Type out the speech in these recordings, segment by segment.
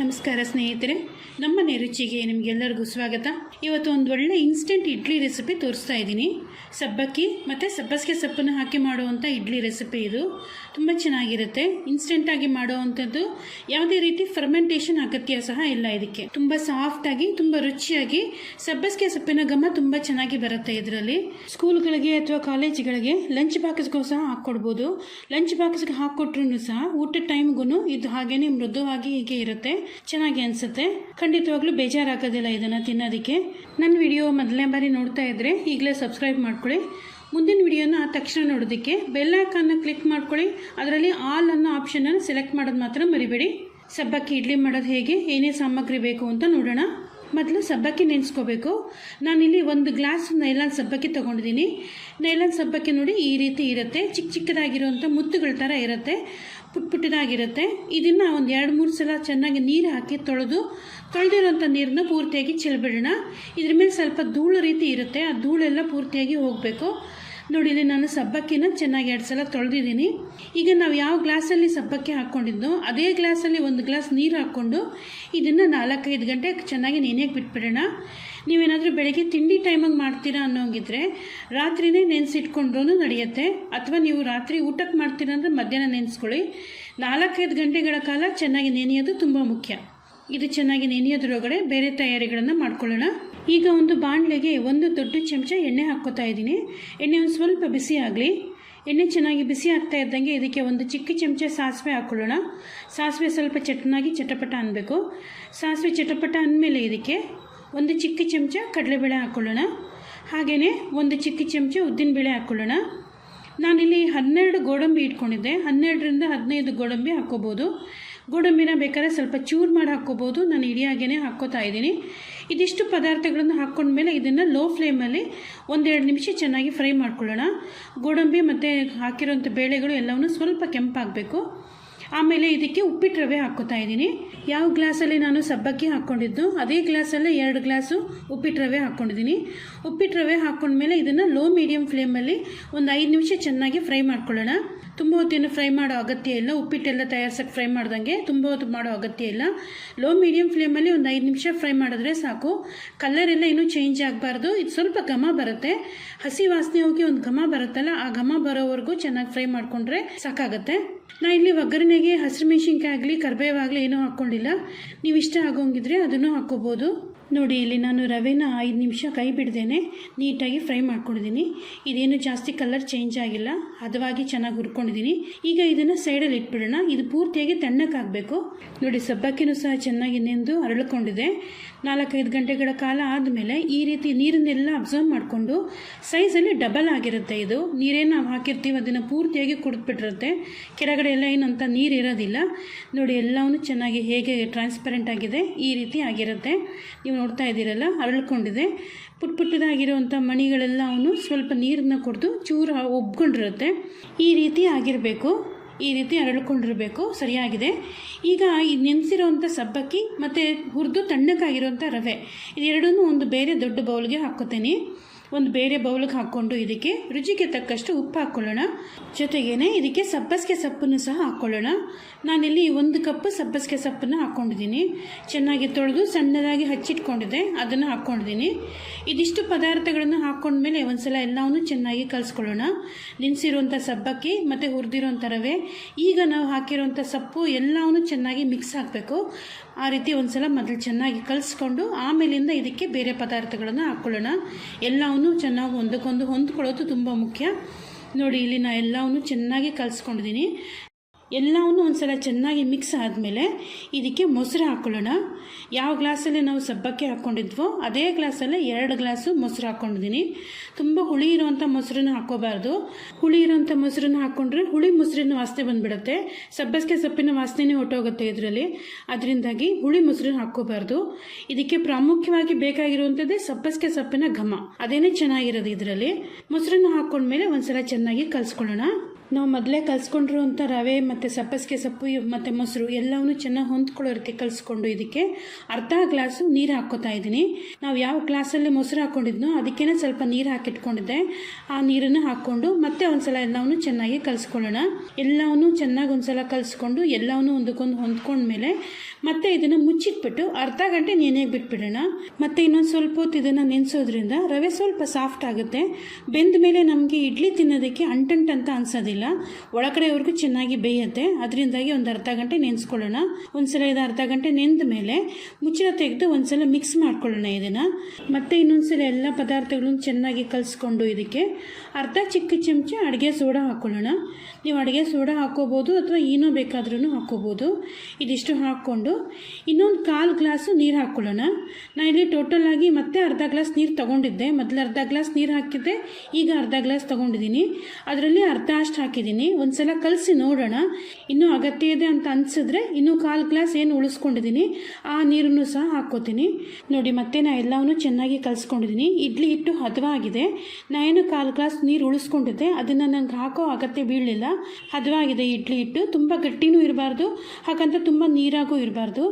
ನಮಸ್ಕಾರ ಸ್ನೇಹಿತರೆ, ನಮ್ಮನೆ ರುಚಿಗೆ ನಿಮಗೆಲ್ಲರಿಗೂ ಸ್ವಾಗತ. ಇವತ್ತು ಒಂದು ಒಳ್ಳೆ ಇನ್ಸ್ಟೆಂಟ್ ಇಡ್ಲಿ ರೆಸಿಪಿ ತೋರಿಸ್ತಾ ಇದ್ದೀನಿ. ಸಬ್ಬಕ್ಕಿ ಮತ್ತು ಸಬ್ಬಸಿಗೆ ಸೊಪ್ಪನ್ನು ಹಾಕಿ ಮಾಡುವಂಥ ಇಡ್ಲಿ ರೆಸಿಪಿ ಇದು. ತುಂಬ ಚೆನ್ನಾಗಿರುತ್ತೆ. ಇನ್ಸ್ಟೆಂಟಾಗಿ ಮಾಡುವಂಥದ್ದು ಯಾವುದೇ ರೀತಿ ಫರ್ಮೆಂಟೇಷನ್ ಅಗತ್ಯ ಸಹ ಇಲ್ಲ ಇದಕ್ಕೆ. ತುಂಬ ಸಾಫ್ಟಾಗಿ ತುಂಬ ರುಚಿಯಾಗಿ, ಸಬ್ಬಸಿಗೆ ಸೊಪ್ಪಿನ ಘಮ ತುಂಬ ಚೆನ್ನಾಗಿ ಬರುತ್ತೆ ಇದರಲ್ಲಿ. ಸ್ಕೂಲ್ಗಳಿಗೆ ಅಥವಾ ಕಾಲೇಜ್ಗಳಿಗೆ ಲಂಚ್ ಬಾಕ್ಸ್ಗೂ ಸಹ ಹಾಕ್ಕೊಡ್ಬೋದು. ಲಂಚ್ ಬಾಕ್ಸ್ಗೆ ಹಾಕ್ಕೊಟ್ರು ಸಹ ಊಟದ ಟೈಮ್ಗೂ ಇದು ಹಾಗೇನೆ ಮೃದುವಾಗಿ ಹೀಗೆ ಇರುತ್ತೆ. ಚೆನ್ನಾಗಿ ಅನಿಸುತ್ತೆ. ಖಂಡಿತವಾಗ್ಲೂ ಬೇಜಾರಾಗೋದಿಲ್ಲ ಇದನ್ನು ತಿನ್ನೋದಕ್ಕೆ. ನನ್ನ ವಿಡಿಯೋ ಮೊದಲನೇ ಬಾರಿ ನೋಡ್ತಾ ಇದ್ದರೆ ಈಗಲೇ ಸಬ್ಸ್ಕ್ರೈಬ್ ಮಾಡ್ಕೊಳ್ಳಿ. ಮುಂದಿನ ವಿಡಿಯೋನ ತಕ್ಷಣ ನೋಡೋದಕ್ಕೆ ಬೆಲ್ ಐಕಾನ್ನ ಕ್ಲಿಕ್ ಮಾಡ್ಕೊಳ್ಳಿ. ಅದರಲ್ಲಿ ಆಲ್ ಅನ್ನೋ ಆಪ್ಷನನ್ನು ಸೆಲೆಕ್ಟ್ ಮಾಡೋದು ಮಾತ್ರ ಮರಿಬೇಡಿ. ಸಬ್ಬಕ್ಕಿ ಇಡ್ಲಿ ಮಾಡೋದು ಹೇಗೆ? ಏನೇ ಸಾಮಗ್ರಿ ಬೇಕು ಅಂತ ನೋಡೋಣ. ಮೊದಲು ಸಬ್ಬಕ್ಕಿ ನೆನೆಸ್ಕೋಬೇಕು. ನಾನಿಲ್ಲಿ ಒಂದು ಗ್ಲಾಸ್ ನೈಲಾನ್ ಸಬ್ಬಕ್ಕಿ ತೊಗೊಂಡಿದ್ದೀನಿ. ನೈಲಾನ್ ಸಬ್ಬಕ್ಕಿ ನೋಡಿ ಈ ರೀತಿ ಇರುತ್ತೆ. ಚಿಕ್ಕ ಚಿಕ್ಕದಾಗಿರುವಂಥ ಮುತ್ತುಗಳ ಥರ ಇರುತ್ತೆ. ಪುಟ್ ಪುಟ್ಟದಾಗಿರುತ್ತೆ ಇದನ್ನು ಒಂದು ಎರಡು ಮೂರು ಸಲ ಚೆನ್ನಾಗಿ ನೀರು ಹಾಕಿ ತೊಳೆದು, ತೊಳೆದಿರೋಂಥ ನೀರನ್ನ ಪೂರ್ತಿಯಾಗಿ ಚೆಲ್ಬಿಡೋಣ. ಇದ್ರ ಮೇಲೆ ಸ್ವಲ್ಪ ಧೂಳು ರೀತಿ ಇರುತ್ತೆ. ಆ ಧೂಳೆಲ್ಲ ಪೂರ್ತಿಯಾಗಿ ಹೋಗಬೇಕು. ನೋಡಿ, ಇಲ್ಲಿ ನಾನು ಸಬ್ಬಕ್ಕಿನ ಚೆನ್ನಾಗಿ ಎರಡು ಸಲ ತೊಳೆದಿದ್ದೀನಿ. ಈಗ ನಾವು ಯಾವ ಗ್ಲಾಸಲ್ಲಿ ಸಬ್ಬಕ್ಕಿ ಹಾಕ್ಕೊಂಡಿದ್ದೋ ಅದೇ ಗ್ಲಾಸಲ್ಲಿ ಒಂದು ಗ್ಲಾಸ್ ನೀರು ಹಾಕ್ಕೊಂಡು ಇದನ್ನು ನಾಲ್ಕೈದು ಗಂಟೆ ಚೆನ್ನಾಗಿ ನೆನೆಯಕ್ಕೆ ಬಿಟ್ಬಿಡೋಣ. ನೀವೇನಾದರೂ ಬೆಳಗ್ಗೆ ತಿಂಡಿ ಟೈಮಾಗಿ ಮಾಡ್ತೀರಾ ಅನ್ನೋಂಗಿದ್ರೆ ರಾತ್ರಿನೇ ನೆನೆಸಿಟ್ಕೊಂಡ್ರೂ ನಡೆಯುತ್ತೆ. ಅಥವಾ ನೀವು ರಾತ್ರಿ ಊಟಕ್ಕೆ ಮಾಡ್ತೀರಾ ಅಂದರೆ ಮಧ್ಯಾಹ್ನ ನೆನೆಸ್ಕೊಳ್ಳಿ. ನಾಲ್ಕೈದು ಗಂಟೆಗಳ ಕಾಲ ಚೆನ್ನಾಗಿ ನೆನೆಯೋದು ತುಂಬ ಮುಖ್ಯ. ಇದು ಚೆನ್ನಾಗಿ ನೆನೆಯೋದ್ರೊಳಗಡೆ ಬೇರೆ ತಯಾರಿಗಳನ್ನು ಮಾಡ್ಕೊಳ್ಳೋಣ. ಈಗ ಒಂದು ಬಾಣಲೆಗೆ ಒಂದು ದೊಡ್ಡ ಚಮಚ ಎಣ್ಣೆ ಹಾಕ್ಕೋತಾ ಇದ್ದೀನಿ. ಎಣ್ಣೆ ಒಂದು ಸ್ವಲ್ಪ ಬಿಸಿ ಆಗಲಿ. ಎಣ್ಣೆ ಚೆನ್ನಾಗಿ ಬಿಸಿ ಆಗ್ತಾ ಇದ್ದಂಗೆ ಇದಕ್ಕೆ ಒಂದು ಚಿಕ್ಕ ಚಮಚ ಸಾಸಿವೆ ಹಾಕ್ಕೊಳ್ಳೋಣ ಸಾಸಿವೆ ಸ್ವಲ್ಪ ಚಟ್ನಾಗಿ ಚಟಪಟ ಅನ್ನಬೇಕು ಸಾಸಿವೆ ಚಟಪಟ ಅಂದಮೇಲೆ ಇದಕ್ಕೆ ಒಂದು ಚಿಕ್ಕ ಚಮಚ ಕಡಲೆಬೇಳೆ ಹಾಕ್ಕೊಳ್ಳೋಣ ಹಾಗೆಯೇ ಒಂದು ಚಿಕ್ಕ ಚಮಚ ಉದ್ದಿನಬೇಳೆ ಹಾಕ್ಕೊಳ್ಳೋಣ ನಾನಿಲ್ಲಿ ಹನ್ನೆರಡು ಗೋಡಂಬಿ ಇಟ್ಕೊಂಡಿದ್ದೆ. ಹನ್ನೆರಡರಿಂದ ಹದಿನೈದು ಗೋಡಂಬಿ ಹಾಕ್ಕೋಬೋದು. ಗೋಡಂಬಿನ ಬೇಕಾದ್ರೆ ಸ್ವಲ್ಪ ಚೂರು ಮಾಡಿ ಹಾಕ್ಕೋಬೋದು. ನಾನು ಇಡಿಯಾಗೇ ಹಾಕ್ಕೋತಾ ಇದ್ದೀನಿ. ಇದಿಷ್ಟು ಪದಾರ್ಥಗಳನ್ನು ಹಾಕ್ಕೊಂಡ್ಮೇಲೆ ಇದನ್ನು ಲೋ ಫ್ಲೇಮಲ್ಲಿ ಒಂದೆರಡು ನಿಮಿಷ ಚೆನ್ನಾಗಿ ಫ್ರೈ ಮಾಡ್ಕೊಳ್ಳೋಣ. ಗೋಡಂಬಿ ಮತ್ತು ಹಾಕಿರೋಂಥ ಬೇಳೆಗಳು ಎಲ್ಲವನ್ನೂ ಸ್ವಲ್ಪ ಕೆಂಪಾಗಬೇಕು. ಆಮೇಲೆ ಇದಕ್ಕೆ ಉಪ್ಪಿಟ್ಟು ರವೆ ಹಾಕ್ಕೊತಾ ಇದ್ದೀನಿ. ಯಾವ ಗ್ಲಾಸಲ್ಲಿ ನಾನು ಸಬ್ಬಕ್ಕಿ ಹಾಕ್ಕೊಂಡಿದ್ದು, ಅದೇ ಗ್ಲಾಸಲ್ಲೇ ಎರಡು ಗ್ಲಾಸು ಉಪ್ಪಿಟ್ಟು ರವೆ ಹಾಕ್ಕೊಂಡಿದ್ದೀನಿ. ಉಪ್ಪಿಟ್ಟು ರವೆ ಹಾಕ್ಕೊಂಡ್ಮೇಲೆ ಇದನ್ನು ಲೋ ಮೀಡಿಯಮ್ ಫ್ಲೇಮಲ್ಲಿ ಒಂದು ಐದು ನಿಮಿಷ ಚೆನ್ನಾಗಿ ಫ್ರೈ ಮಾಡ್ಕೊಳ್ಳೋಣ. ತುಂಬ ಹೊತ್ತೇನು ಫ್ರೈ ಮಾಡೋ ಅಗತ್ಯ ಇಲ್ಲ. ಉಪ್ಪಿಟ್ಟೆಲ್ಲ ತಯಾರಿಸೋಕ್ಕೆ ಫ್ರೈ ಮಾಡ್ದಂಗೆ ತುಂಬ ಹೊತ್ತು ಮಾಡೋ ಅಗತ್ಯ ಇಲ್ಲ. ಲೋ ಮೀಡಿಯಮ್ ಫ್ಲೇಮಲ್ಲಿ ಒಂದು ಐದು ನಿಮಿಷ ಫ್ರೈ ಮಾಡಿದ್ರೆ ಸಾಕು. ಕಲರ್ ಎಲ್ಲ ಇನ್ನೂ ಚೇಂಜ್ ಆಗಬಾರ್ದು. ಇದು ಸ್ವಲ್ಪ ಘಮ ಬರುತ್ತೆ. ಹಸಿ ವಾಸನೆ ಹೋಗಿ ಒಂದು ಘಮ ಬರುತ್ತಲ್ಲ, ಆ ಘಮ ಬರೋವರೆಗೂ ಚೆನ್ನಾಗಿ ಫ್ರೈ ಮಾಡಿಕೊಂಡ್ರೆ ಸಾಕಾಗುತ್ತೆ. ನಾ ಇಲ್ಲಿ ಒಗ್ಗರಣೆಗೆ, ಹಸಿರು ಮೆಣಸಿನ್ಕಾಯಿ ಆಗಲಿ ಕರ್ಬೇವಾಗಲಿ ಏನೂ ಹಾಕ್ಕೊಂಡಿಲ್ಲ ನೀವು ಇಷ್ಟ ಆಗೋಂಗಿದ್ರೆ ಅದನ್ನು ಹಾಕ್ಕೋಬೋದು ನೋಡಿ, ಇಲ್ಲಿ ನಾನು ರವೆನ ಐದು ನಿಮಿಷ ಕೈ ಬಿಡ್ದೇನೆ, ನೀಟಾಗಿ ಫ್ರೈ ಮಾಡ್ಕೊಂಡಿದ್ದೀನಿ. ಇದೇನು ಜಾಸ್ತಿ ಕಲರ್ ಚೇಂಜ್ ಆಗಿಲ್ಲ, ಹದವಾಗಿ ಚೆನ್ನಾಗಿ ಹುರ್ಕೊಂಡಿದ್ದೀನಿ. ಈಗ ಇದನ್ನು ಸೈಡಲ್ಲಿ ಇಟ್ಬಿಡೋಣ. ಇದು ಪೂರ್ತಿಯಾಗಿ ತಣ್ಣಕ್ಕಾಗಬೇಕು ನೋಡಿ, ಸಬ್ಬಕ್ಕಿನೂ ಸಹ ಚೆನ್ನಾಗಿ ನೆಂದು ಅರಳ್ಕೊಂಡಿದೆ. ನಾಲ್ಕೈದು ಗಂಟೆಗಳ ಕಾಲ ಆದಮೇಲೆ ಈ ರೀತಿ ನೀರನ್ನೆಲ್ಲ ಅಬ್ಸರ್ವ್ ಮಾಡಿಕೊಂಡು ಸೈಜಲ್ಲಿ ಡಬಲ್ ಆಗಿರುತ್ತೆ ಇದು. ನೀರೇನು ನಾವು ಹಾಕಿರ್ತೀವಿ, ಅದನ್ನು ಪೂರ್ತಿಯಾಗಿ ಕುಡಿದ್ಬಿಟ್ಟಿರುತ್ತೆ. ಕೆಳಗಡೆ ಎಲ್ಲ ಏನಂತ ನೀರು ಇರೋದಿಲ್ಲ. ನೋಡಿ ಎಲ್ಲವೂ ಚೆನ್ನಾಗಿ ಹೇಗೆ ಟ್ರಾನ್ಸ್ಪರೆಂಟ್ ಆಗಿದೆ, ಈ ರೀತಿ ಆಗಿರುತ್ತೆ. ನೀವು ನೋಡ್ತಾ ಇದ್ದೀರಲ್ಲ, ಅರಳ್ಕೊಂಡಿದೆ. ಪುಟ್ ಪುಟ್ಟದಾಗಿರುವಂಥ ಅವನು ಸ್ವಲ್ಪ ನೀರನ್ನ ಕುಡಿದು ಚೂರು ಒಬ್ಕೊಂಡಿರುತ್ತೆ. ಈ ರೀತಿ ಆಗಿರಬೇಕು. ಈ ರೀತಿ ಅರಳ್ಕೊಂಡಿರಬೇಕು. ಸರಿಯಾಗಿದೆ. ಈಗ ಈ ನೆನೆಸಿರೋವಂಥ ಸಬ್ಬಕ್ಕಿ ಮತ್ತು ಹುರಿದು ತಣ್ಣಕ್ಕಾಗಿರೋಂಥ ರವೆ. ಇದೆರಡನ್ನೂ ಒಂದು ಬೇರೆ ದೊಡ್ಡ ಬೌಲ್ಗೆ ಹಾಕ್ಕೋತೀನಿ ಒಂದು ಬೇರೆ ಬೌಲ್ಗೆ ಹಾಕ್ಕೊಂಡು ಇದಕ್ಕೆ ರುಚಿಗೆ ತಕ್ಕಷ್ಟು ಉಪ್ಪು ಹಾಕ್ಕೊಳ್ಳೋಣ ಜೊತೆಗೇನೆ ಇದಕ್ಕೆ ಸಬ್ಬಸಿಗೆ ಸೊಪ್ಪನ್ನು ಸಹ ಹಾಕ್ಕೊಳ್ಳೋಣ ನಾನಿಲ್ಲಿ ಒಂದು ಕಪ್ ಸಬ್ಬಸಿಗೆ ಸೊಪ್ಪನ್ನು ಹಾಕ್ಕೊಂಡಿದ್ದೀನಿ ಚೆನ್ನಾಗಿ ತೊಳೆದು ಸಣ್ಣದಾಗಿ ಹಚ್ಚಿಟ್ಕೊಂಡಿದ್ದೆ. ಅದನ್ನು ಹಾಕ್ಕೊಂಡಿದ್ದೀನಿ ಇದಿಷ್ಟು ಪದಾರ್ಥಗಳನ್ನು ಹಾಕ್ಕೊಂಡ್ಮೇಲೆ ಒಂದು ಸಲ ಎಲ್ಲವನ್ನೂ ಚೆನ್ನಾಗಿ ಕಲಿಸ್ಕೊಳ್ಳೋಣ. ನೆನೆಸಿರುವಂಥ ಸಬ್ಬಕ್ಕಿ ಮತ್ತು ಹುರಿದಿರೋಂಥ ರವೆ ಈಗ ನಾವು ಹಾಕಿರೋಂಥ ಸೊಪ್ಪು ಎಲ್ಲವನ್ನು ಚೆನ್ನಾಗಿ ಮಿಕ್ಸ್ ಹಾಕಬೇಕು. ಆ ರೀತಿ ಒಂದ್ಸಲ ಮೊದಲು ಚೆನ್ನಾಗಿ ಕಲಿಸ್ಕೊಂಡು ಆಮೇಲಿಂದ ಇದಕ್ಕೆ ಬೇರೆ ಪದಾರ್ಥಗಳನ್ನು ಹಾಕ್ಕೊಳ್ಳೋಣ ಎಲ್ಲವನ್ನೂ ಚೆನ್ನಾಗಿ ಒಂದಕ್ಕೊಂದು ಹೊಂದ್ಕೊಳ್ಳೋದು ತುಂಬ ಮುಖ್ಯ. ನೋಡಿ, ಇಲ್ಲಿ ನಾನು ಎಲ್ಲವನ್ನೂ ಚೆನ್ನಾಗಿ ಕಲಿಸ್ಕೊಂಡಿದ್ದೀನಿ. ಎಲ್ಲವನ್ನೂ ಒಂದು ಸಲ ಚೆನ್ನಾಗಿ ಮಿಕ್ಸ್ ಆದಮೇಲೆ ಇದಕ್ಕೆ ಮೊಸರು ಹಾಕ್ಕೊಳ್ಳೋಣ ಯಾವ ಗ್ಲಾಸಲ್ಲಿ ನಾವು ಸಬ್ಬಕ್ಕೆ ಹಾಕ್ಕೊಂಡಿದ್ವೋ ಅದೇ ಗ್ಲಾಸಲ್ಲೇ ಎರಡು ಗ್ಲಾಸು ಮೊಸರು ಹಾಕ್ಕೊಂಡಿದ್ದೀನಿ. ತುಂಬ ಹುಳಿ ಇರುವಂಥ ಮೊಸರನ್ನು ಹಾಕ್ಕೋಬಾರ್ದು. ಹುಳಿ ಇರೋವಂಥ ಮೊಸರನ್ನು ಹಾಕ್ಕೊಂಡ್ರೆ ಹುಳಿ ಮೊಸರಿನ ವಾಸನೆ ಬಂದುಬಿಡುತ್ತೆ. ಸಬ್ಬಸಿಗೆ ಸೊಪ್ಪಿನ ವಾಸನೆ ಹೊಟ್ಟೋಗುತ್ತೆ ಇದರಲ್ಲಿ. ಅದರಿಂದಾಗಿ ಹುಳಿ ಮೊಸರನ್ನ ಹಾಕ್ಕೋಬಾರ್ದು. ಇದಕ್ಕೆ ಪ್ರಾಮುಖ್ಯವಾಗಿ ಬೇಕಾಗಿರುವಂಥದ್ದೇ ಸಬ್ಬಸಿಗೆ ಸೊಪ್ಪಿನ ಘಮ. ಅದೇನೇ ಚೆನ್ನಾಗಿರೋದು ಇದರಲ್ಲಿ. ಮೊಸರನ್ನ ಹಾಕ್ಕೊಂಡ್ಮೇಲೆ ಒಂದ್ಸಲ ಚೆನ್ನಾಗಿ ಕಲಿಸ್ಕೊಳ್ಳೋಣ. ನಾವು ಮೊದಲೇ ಕಲಿಸ್ಕೊಂಡಿರುವಂಥ ರವೆ ಮತ್ತು ಸಪ್ಪಸ್ಗೆ ಸೊಪ್ಪು ಮತ್ತು ಮೊಸರು ಎಲ್ಲವೂ ಚೆನ್ನಾಗಿ ಹೊಂದ್ಕೊಳ್ಳೋ ರೀತಿ ಕಲಿಸ್ಕೊಂಡು ಇದಕ್ಕೆ ಅರ್ಧ ಗ್ಲಾಸು ನೀರು ಹಾಕ್ಕೋತಾ ಇದ್ದೀನಿ. ನಾವು ಯಾವ ಗ್ಲಾಸಲ್ಲಿ ಮೊಸರು ಹಾಕ್ಕೊಂಡಿದ್ನೋ ಅದಕ್ಕೇ ಸ್ವಲ್ಪ ನೀರು ಹಾಕಿಟ್ಕೊಂಡಿದ್ದೆ. ಆ ನೀರನ್ನು ಹಾಕ್ಕೊಂಡು ಮತ್ತೆ ಒಂದ್ಸಲ ಎಲ್ಲವನ್ನು ಚೆನ್ನಾಗಿ ಕಲಿಸ್ಕೊಳ್ಳೋಣ. ಎಲ್ಲವನ್ನು ಚೆನ್ನಾಗಿ ಒಂದ್ಸಲ ಕಲಿಸ್ಕೊಂಡು ಎಲ್ಲವನ್ನು ಒಂದಕ್ಕೊಂದು ಹೊಂದ್ಕೊಂಡ್ಮೇಲೆ ಮತ್ತೆ ಇದನ್ನು ಮುಚ್ಚಿಟ್ಬಿಟ್ಟು ಅರ್ಧ ಗಂಟೆ ನೆನೆಗೆ ಬಿಟ್ಬಿಡೋಣ. ಮತ್ತೆ ಇನ್ನೊಂದು ಸ್ವಲ್ಪ ಹೊತ್ತು ಇದನ್ನು ನೆನೆಸೋದ್ರಿಂದ ರವೆ ಸ್ವಲ್ಪ ಸಾಫ್ಟ್ ಆಗುತ್ತೆ. ಬೆಂದ ಮೇಲೆ ನಮಗೆ ಇಡ್ಲಿ ತಿನ್ನೋದಕ್ಕೆ ಅಂಟಂಟಂತ ಅನ್ಸೋದಿಲ್ಲ. ಒಳಗಡೆವರೆಗೂ ಚೆನ್ನಾಗಿ ಬೇಯುತ್ತೆ. ಅದರಿಂದಾಗಿ ಒಂದು ಅರ್ಧ ಗಂಟೆ ನೆನೆಸ್ಕೊಳ್ಳೋಣ. ಒಂದ್ಸಲ ಇದು ಅರ್ಧ ಗಂಟೆ ನೆಂದ ಮೇಲೆ ಮುಚ್ಚಳ ತೆಗೆದು ಒಂದ್ಸಲ ಮಿಕ್ಸ್ ಮಾಡ್ಕೊಳ್ಳೋಣ ಇದನ್ನು. ಮತ್ತೆ ಇನ್ನೊಂದ್ಸಲ ಎಲ್ಲ ಪದಾರ್ಥಗಳನ್ನು ಚೆನ್ನಾಗಿ ಕಲಿಸ್ಕೊಂಡು ಇದಕ್ಕೆ ಅರ್ಧ ಚಿಕ್ಕ ಚಮಚ ಅಡುಗೆ ಸೋಡಾ ಹಾಕ್ಕೊಳ್ಳೋಣ ನೀವು ಅಡುಗೆ ಸೋಡಾ ಹಾಕ್ಕೋಬೋದು ಅಥವಾ ಏನೋ ಬೇಕಾದ್ರೂ ಹಾಕ್ಕೋಬೋದು. ಇದಿಷ್ಟು ಹಾಕ್ಕೊಂಡು ಇನ್ನೊಂದು ಕಾಲು ಗ್ಲಾಸು ನೀರು ಹಾಕ್ಕೊಳ್ಳೋಣ. ನಾನು ಇಲ್ಲಿ ಟೋಟಲ್ ಆಗಿ ಮತ್ತೆ ಅರ್ಧ ಗ್ಲಾಸ್ ನೀರು ತೊಗೊಂಡಿದ್ದೆ. ಮೊದಲು ಅರ್ಧ ಗ್ಲಾಸ್ ನೀರು ಹಾಕಿದ್ದೆ. ಈಗ ಅರ್ಧ ಗ್ಲಾಸ್ ತೊಗೊಂಡಿದ್ದೀನಿ ಅದರಲ್ಲಿ ಅರ್ಧ ಅಷ್ಟು ಹಾಕಿದ್ದೀನಿ. ಒಂದ್ಸಲ ಕಲಸಿ ನೋಡೋಣ. ಇನ್ನೂ ಅಗತ್ಯ ಇದೆ ಅಂತ ಅನಿಸಿದ್ರೆ ಇನ್ನೂ ಕಾಲು ಗ್ಲಾಸ್ ಏನು ಉಳಿಸ್ಕೊಂಡಿದ್ದೀನಿ. ಆ ನೀರನ್ನು ಸಹ ಹಾಕ್ಕೋತೀನಿ. ನೋಡಿ, ಮತ್ತೆ ನಾನು ಎಲ್ಲವನ್ನು ಚೆನ್ನಾಗಿ ಕಲಿಸ್ಕೊಂಡಿದ್ದೀನಿ. ಇಡ್ಲಿ ಹಿಟ್ಟು ಹದವಾಗಿದೆ. ನಾ ಏನು ಕಾಲು ಗ್ಲಾಸ್ ನೀರು ಉಳಿಸ್ಕೊಂಡಿದ್ದೆ. ಅದನ್ನು ನಂಗೆ ಹಾಕೋ ಅಗತ್ಯ ಬೀಳಲಿಲ್ಲ. ಹದವಾಗಿದೆ ಇಡ್ಲಿ ಹಿಟ್ಟು. ತುಂಬ ಗಟ್ಟಿನೂ ಇರಬಾರ್ದು. ಹಾಗಂತ ತುಂಬ ನೀರಾಗೂ ಇರಬಾರ್ದು.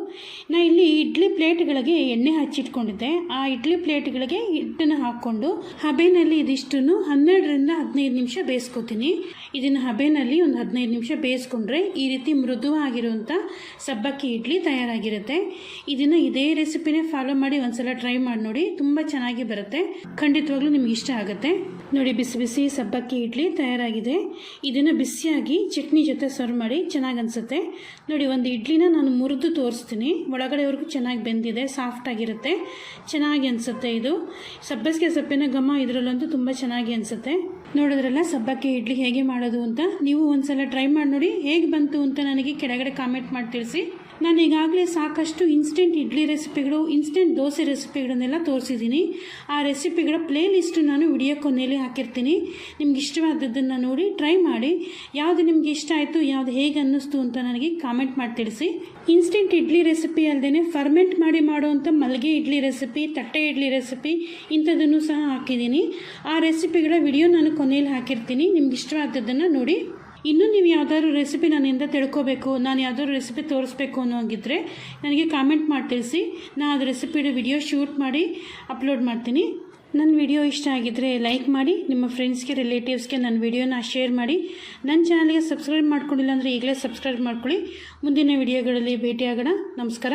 ನಾ ಇಲ್ಲಿ ಇಡ್ಲಿ ಪ್ಲೇಟ್ಗಳಿಗೆ ಎಣ್ಣೆ ಹಚ್ಚಿಟ್ಕೊಂಡಿದ್ದೆ. ಆ ಇಡ್ಲಿ ಪ್ಲೇಟ್ಗಳಿಗೆ ಹಿಟ್ಟನ್ನು ಹಾಕ್ಕೊಂಡು ಹಬೆನಲ್ಲಿ ಇದಿಷ್ಟನ್ನು ಹನ್ನೆರಡರಿಂದ ಹದಿನೈದು ನಿಮಿಷ ಬೇಯಿಸ್ಕೊತೀನಿ. ಇದನ್ನು ಹಬೆನಲ್ಲಿ ಒಂದು ಹದಿನೈದು ನಿಮಿಷ ಬೇಯಿಸ್ಕೊಂಡ್ರೆ ಈ ರೀತಿ ಮೃದುವಾಗಿರುವಂಥ ಸಬ್ಬಕ್ಕಿ ಇಡ್ಲಿ ತಯಾರಾಗಿರುತ್ತೆ. ಇದನ್ನು ಇದೇ ರೆಸಿಪಿನೇ ಫಾಲೋ ಮಾಡಿ ಒಂದ್ಸಲ ಟ್ರೈ ಮಾಡಿ ನೋಡಿ, ತುಂಬ ಚೆನ್ನಾಗಿ ಬರುತ್ತೆ. ಖಂಡಿತವಾಗ್ಲೂ ನಿಮ್ಗೆ ಇಷ್ಟ ಆಗುತ್ತೆ. ನೋಡಿ, ಬಿಸಿ ಬಿಸಿ ಸಬ್ಬಕ್ಕಿ ಇಡ್ಲಿ ತಯಾರಾಗಿದೆ. ಇದನ್ನು ಬಿಸಿಯಾಗಿ ಚಟ್ನಿ ಜೊತೆ ಸರ್ವ್ ಮಾಡಿ ಚೆನ್ನಾಗಿ ಅನಿಸುತ್ತೆ. ನೋಡಿ, ಒಂದು ಇಡ್ಲಿನ ನಾನು ಮುರಿದು ತೋರಿಸ್ತೀನಿ. ಒಳಗಡೆವರೆಗೂ ಚೆನ್ನಾಗಿ ಬೆಂದಿದೆ ಸಾಫ್ಟ್ ಆಗಿರುತ್ತೆ. ಚೆನ್ನಾಗಿ ಅನಿಸುತ್ತೆ ಇದು. ಸಬ್ಬಸಿಗೆ ಸೊಪ್ಪಿನ ಘಮ ಇದರಲ್ಲಂತೂ ತುಂಬ ಚೆನ್ನಾಗಿ ಅನಿಸುತ್ತೆ. ನೋಡಿದ್ರಲ್ಲ ಸಬ್ಬಕ್ಕಿ ಇಡ್ಲಿ ಹೇಗೆ ಮಾಡೋದು ಅಂತ ನೀವು ಒಂದ್ಸಲ ಟ್ರೈ ಮಾಡಿ ನೋಡಿ ಹೇಗೆ ಬಂತು ಅಂತ ನನಗೆ ಕೆಳಗಡೆ ಕಾಮೆಂಟ್ ಮಾಡಿ ತಿಳಿಸಿ. ನಾನು ಈಗಾಗಲೇ ಸಾಕಷ್ಟು ಇನ್ಸ್ಟೆಂಟ್ ಇಡ್ಲಿ ರೆಸಿಪಿಗಳು ಇನ್ಸ್ಟೆಂಟ್ ದೋಸೆ ರೆಸಿಪಿಗಳನ್ನೆಲ್ಲ ತೋರಿಸಿದ್ದೀನಿ. ಆ ರೆಸಿಪಿಗಳ ಪ್ಲೇ ಲಿಸ್ಟು ನಾನು ವಿಡಿಯೋ ಕೊನೆಯಲ್ಲಿ ಹಾಕಿರ್ತೀನಿ. ನಿಮ್ಗೆ ಇಷ್ಟವಾದದ್ದನ್ನು ನೋಡಿ ಟ್ರೈ ಮಾಡಿ. ಯಾವುದು ನಿಮ್ಗೆ ಇಷ್ಟ ಆಯಿತು, ಯಾವುದು ಹೇಗೆ ಅನ್ನಿಸ್ತು ಅಂತ ನನಗೆ ಕಾಮೆಂಟ್ ಮಾಡಿ ತಿಳಿಸಿ. ಇನ್ಸ್ಟೆಂಟ್ ಇಡ್ಲಿ ರೆಸಿಪಿ ಅಲ್ಲದೆ ಫರ್ಮೆಂಟ್ ಮಾಡಿ ಮಾಡುವಂಥ ಮಲ್ಲಿಗೆ ಇಡ್ಲಿ ರೆಸಿಪಿ ತಟ್ಟೆ ಇಡ್ಲಿ ರೆಸಿಪಿ ಇಂಥದ್ದನ್ನು ಸಹ ಹಾಕಿದ್ದೀನಿ. ಆ ರೆಸಿಪಿಗಳ ವಿಡಿಯೋ ನಾನು ಕೊನೆಯಲ್ಲಿ ಹಾಕಿರ್ತೀನಿ. ನಿಮ್ಗೆ ಇಷ್ಟವಾದದ್ದನ್ನು ನೋಡಿ. ಇನ್ನೂ ನೀವು ಯಾವ್ದಾದ್ರು ರೆಸಿಪಿ ನನ್ನಿಂದ ತಿಳ್ಕೋಬೇಕು, ನಾನು ಯಾವುದಾದ್ರು ರೆಸಿಪಿ ತೋರಿಸ್ಬೇಕು ಅನ್ನೋ ಹಾಗಿದ್ರೆ ನನಗೆ ಕಾಮೆಂಟ್ ಮಾಡಿ ತಿಳಿಸಿ. ನಾನು ಅದು ರೆಸಿಪಿಡ ವಿಡಿಯೋ ಶೂಟ್ ಮಾಡಿ ಅಪ್ಲೋಡ್ ಮಾಡ್ತೀನಿ. ನನ್ನ ವಿಡಿಯೋ ಇಷ್ಟ ಆಗಿದ್ದರೆ ಲೈಕ್ ಮಾಡಿ, ನಿಮ್ಮ ಫ್ರೆಂಡ್ಸ್ಗೆ ರಿಲೇಟಿವ್ಸ್ಗೆ ನನ್ನ ವಿಡಿಯೋನ ಶೇರ್ ಮಾಡಿ. ನನ್ನ ಚಾನಲ್ಗೆ ಸಬ್ಸ್ಕ್ರೈಬ್ ಮಾಡ್ಕೊಂಡಿಲ್ಲ ಅಂದರೆ ಈಗಲೇ ಸಬ್ಸ್ಕ್ರೈಬ್ ಮಾಡ್ಕೊಳ್ಳಿ. ಮುಂದಿನ ವಿಡಿಯೋಗಳಲ್ಲಿ ಭೇಟಿಯಾಗೋಣ. ನಮಸ್ಕಾರ.